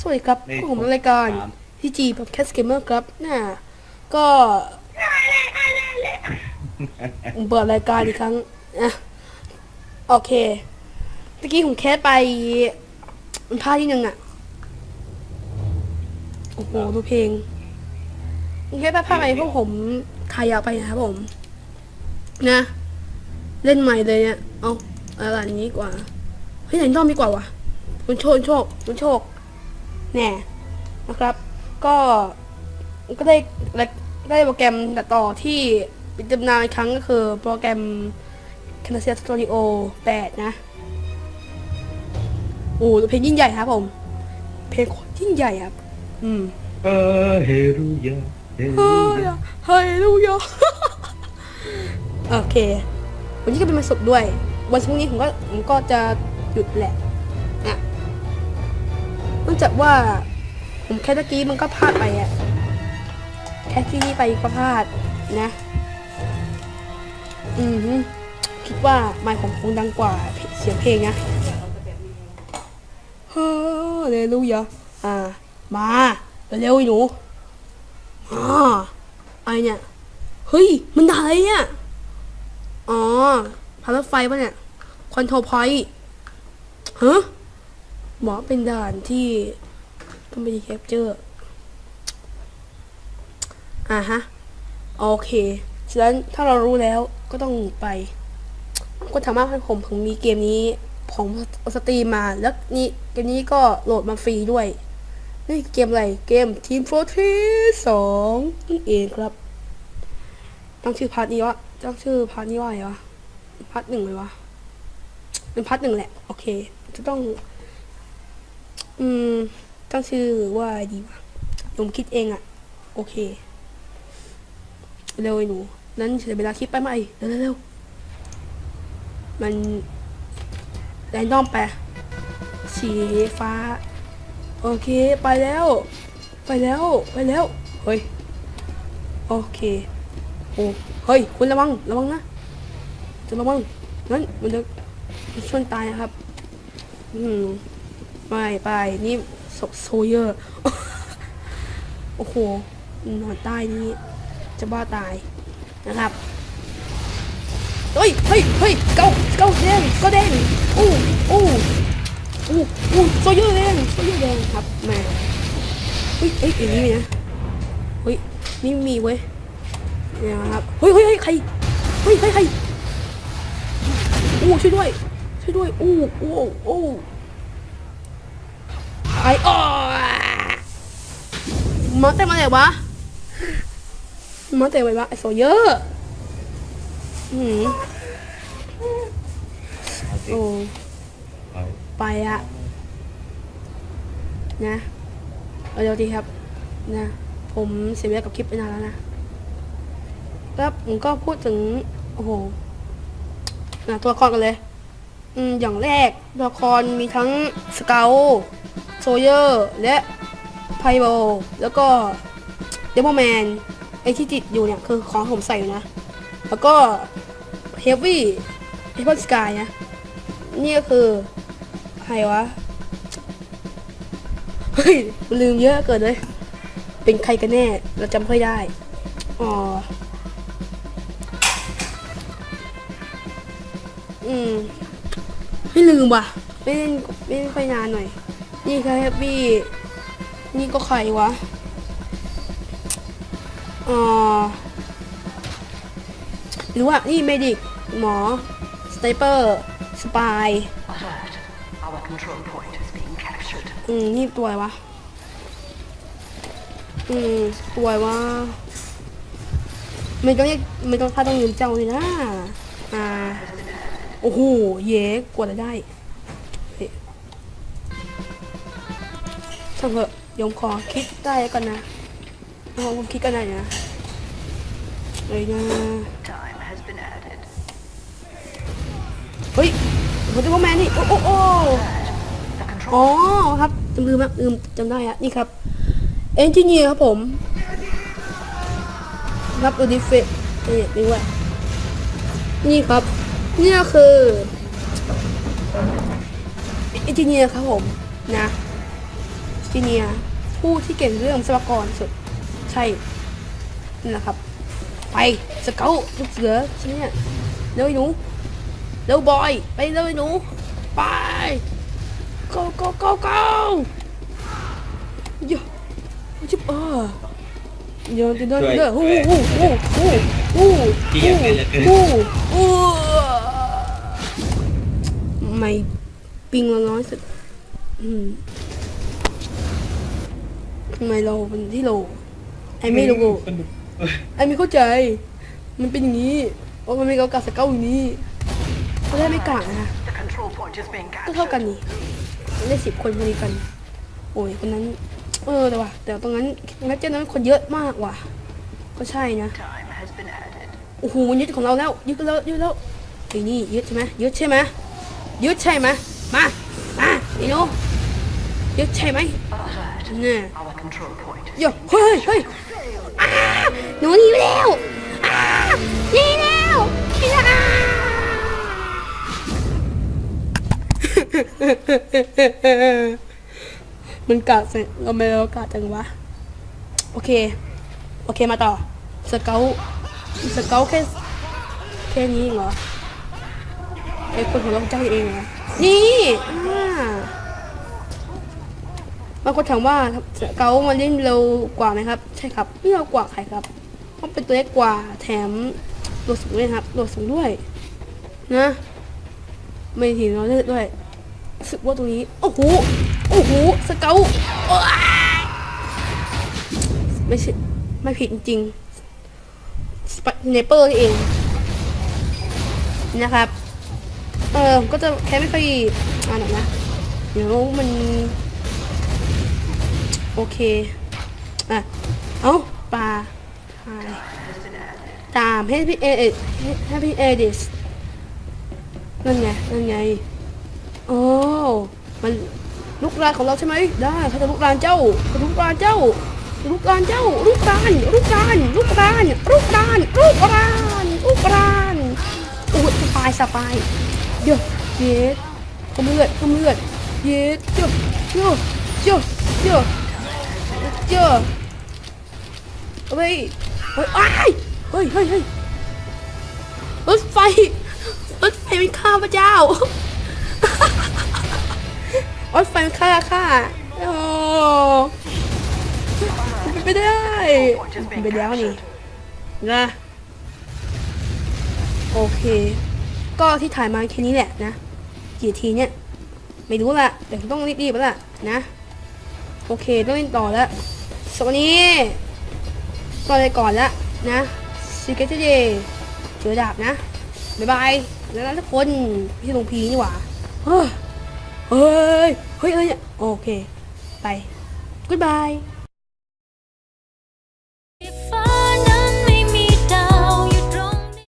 สวัสดีครับนี่พวกผมรายการถาม ทีจีพอดแคสต์เกมเมอร์ครับน่ะก็เปิดรายการอีกครั้งอะโอเคตะกี้ผมแคสไปมันพลาดที่หนึ่งอะ โอ้โหดูเพลงผมแคสไปพลาดไปพวกผมขายาวไปนะครับผม นะ เล่นใหม่เลยเนี่ย เอาอะไรอย่างนี้ดีกว่า เฮ้ยไหนน้อมดีกว่าวะคุณโชคคุณโชคคุณโชค แน่นะครับ ก็ก็ได้ได้โปรแกรมตัดต่อที่เป็นจำนานอีกครั้งก็คือโปรแกรม Camtasia Studio 8 นะโอ้เพลงยิ่งใหญ่ครับผม เพลงโคตรยิ่งใหญ่ครับ อืมเออเฮรุยาเฮรุเฮ้ยยาเฮ้ยลูกยอโอเค วันนี้ก็เป็นวันศุกร์ด้วย วันพรุ่งนี้ผมก็ผมก็จะหยุดแหละอะเนื่อง จากว่า ผมแค่ตะกี้มันก็พลาดไปอะแค่ที่นี่ไปก็พลาดนะ อืมฮึคิดว่าไมค์ของคงดังกว่าเสียงเพลงนะเฮ้อเลลูยาอ่า มาเร็วๆไอ้หนูอ๋อไอเนี่ย เฮ้ย มันด่าอะไรเนี่ย อ๋อพารถไฟปะเนี่ย คอนโทรพอยต์ฮะ หมอเป็นด่านที่ต้องไปดีแคปเจอร์อ่าฮะ โอเคฉะนั้นถ้าเรารู้แล้วก็ต้องไปก็ทำให้ผมผมมีเกมนี้ผมสตรีมมาแล้วนี่เกมนี้ก็โหลดมาฟรีด้วย นี่เกมอะไร เกม Team Fortress 2นั่นเองครับตั้งชื่อพาร์ทนี้ว่าตั้งชื่อพาร์ทนี้ว่าอะไรวะพาร์ทหนึ่งเลยวะเป็นพาร์ทหนึ่งแหละ โอเค จะต้อง อืม ตั้งชื่อว่าดีวะผมคิดเองอะโอเค เร็วไอ้หนู นั้นเสียเวลาคลิปไปไหมเร็วเร็วเร็วมันแรนดอมไปสีฟ้า โอเคไปแล้ว ไปแล้วไปแล้ว เฮ้ย โอเคโอ้เฮ้ย คุณระวัง ระวังนะจะระวังนั้นมันจะมันชนตายนะครับ อืม ไม่ไปนี่โซเยอร์ โอ้โหนอนใต้นี้ จะบ้าตายนะครับเฮ้ยเฮ้ยเฮ้ยเก้าเก้าแดงเก้าแดงอู้อู้อู้อู้โซเยอร์แดงโซเยอร์แดงครับแม่เฮ้ยเฮ้ยอย่างนี้มีนะเฮ้ยนี่มีเว้ยเนี่ยครับเฮ้ยเฮ้ยเฮ้ยใครเฮ้ยใครใครอู้ช่วยด้วยช่วยด้วยอู้อู้อู้ ไอ้อ้อมาแต่มาไหนวะมาแต่ไหนวะไอ้โซเยอร์อืมเอโอ้ไปอะนะเอาเดี๋ยวดีครับนะผมเสียเวลากับคลิปไปนานแล้วนะแล้วผมก็พูดถึง โอ้โหนะตัวละครกันเลย อืมอย่างแรกตัวละครมีทั้งสเกล เยอร์ และไพโบแล้วก็เดมแมนไอที่ติดอยู่เนี่ย คือของผมใส่อยู่นะ แล้วก็เฮฟวี่เฮฟวี่สกายนะ นี่ก็คือใครวะ เฮ้ย ลืมเยอะเกินเลย เป็นใครกันแน่ เราจำไม่ค่อยได้ อ๋อ อืม ไม่ลืมว่ะ ไม่เล่นไม่เล่นค่อยนานหน่อย นี่คือแฮปปี้นี่ก็ใครวะอ๋อหรือว่านี่เมดิกหมอสไตเปอร์สปายอืมนี่ตัวอะไรวะอืมตัวอะไรวะไม่ต้องเรียกไม่ต้องถ้าต้องยืมเจ้าเลยนะอ่าโอ้โหเย้กว่าจะได้ ช่างเถอะเดี๋ยวผมขอคิดได้แล้วกันนะเอาผมคิดกันได้นะเลยนะ Time has been added. เฮ้ยผมจะว่าแมนนี่โอ้โอ้โอ้ The control อ๋อครับจำลืมละลืมจำได้อะนี่ครับเอนจิเนียร์ครับผมรับดูดิเฟตนี่นี่ว่านี่ครับนี่ก็คือเอนจิเนียร์ครับผมนะ จีเนียร์ผู้ที่เก่งเรื่องวิศวกรสุดใช่นั่นแหละครับ ไปสเกลลูกเสือใช่ไหมเนี่ยเร็วไอ้หนูเร็วบอย ไปเร็วไอ้หนู ไป go go go go เยอะจุ๊บเออเดี๋ยวเดี๋ยวเดี๋ยวเดี๋ยวฮู้ฮู้ฮู้ฮู้ฮู้ฮู้ฮู้ไม่ปิงเราน้อยสุดอืม ทำไมเราเป็นที่โลไอไม่รู้สนุกไอไม่เข้าใจ มันเป็นอย่างนี้โอ้มันไม่เกากัดสเก้าอย่างนี้เขาได้ไม่กลางนะ The control point is being ก็เท่า captured. กันนี่ได้สิบคนพอดีกัน โอ้ยคนนั้น เออแต่ว่าแต่ตรงนั้นแมทเจอร์นั้นคนเยอะมากว่ะ ก็ใช่นะ Time has been added. โอ้โหมันยึดของเราแล้วยึดกันแล้วยึดแล้วไอ้นี่ยึดใช่ไหมยึดใช่ไหมยึดใช่ไหมมามาไอ้หนูยึดใช่ไหม Alert. เนี่ย Our control point is โย่เฮ้ยเฮ้ยอ้าหนูหนีไปแล้วอ้าหนีแล้วหนีแล้วมันกาดเสร็จเราไม่เรากาดจังวะ โอเค โอเคมาต่อ สเกลสเกลแค่แค่นี้เองเหรอไอ้คนของเราเจ้าเองเหรอนี่อ่า บางคนถามว่าเกลมันเล่นเร็วกว่าไหมครับ ใช่ครับไม่เร็วกว่าใครครับเพราะเป็นตัวเล็กกว่าแถมตัวสูงด้วยครับตัวสูงด้วย นะ ไม่ถีน้อยเลือดด้วยสึกว่าตรงนี้โอ้โหโอ้โหสเกลไม่ใช่ไม่ผิดจริงสปเนเปอร์เองนะครับ เออก็จะแค่ไม่ค่อยอ่านหรอกนะ เดี๋ยวมัน โอเค อะ เอ้าปลาหายตามให้พี่เอให้พี่เอดิสนั่นไง นั่นไง โอ้ มันลุกรานของเราใช่ไหม ได้เขาจะลุกรานเจ้าเขาลุกรานเจ้า ลุกรานเจ้า ลุกราน ลุกราน ลุกราน ลุกราน ลุกราน ลุกรานอุ้ยสปายสปายเยอะเย็ดขมือดขมือดเย็ดเยอะเยอะเยอะเยอะ เยอเฮ้ยเฮ้ยอ้ายเฮ้ยเฮ้ยเฮ้ยรถไฟรถไฟมันฆ่าพระเจ้ารถไฟมันฆ่าฆ่าโอ้มันเป็นไปได้เป็นไปแล้วนี่นะโอเค ก็ที่ถ่ายมาแค่นี้แหละนะกี่ทีเนี่ย ไม่รู้ละแต่ต้องรีบๆแล้วล่ะนะ โอเค ต้องเล่นต่อแล้ว สวันนี้ก็เลยก่อนละนะซีเกตเดย์เจอดาบนะ บ๊ายบาย แล้วนะทุกคนพี่ลงพีนี่หว่า เฮ้ย เฮ้ย เฮ้ยอะไรเนี่ยโอเค ไป goodbye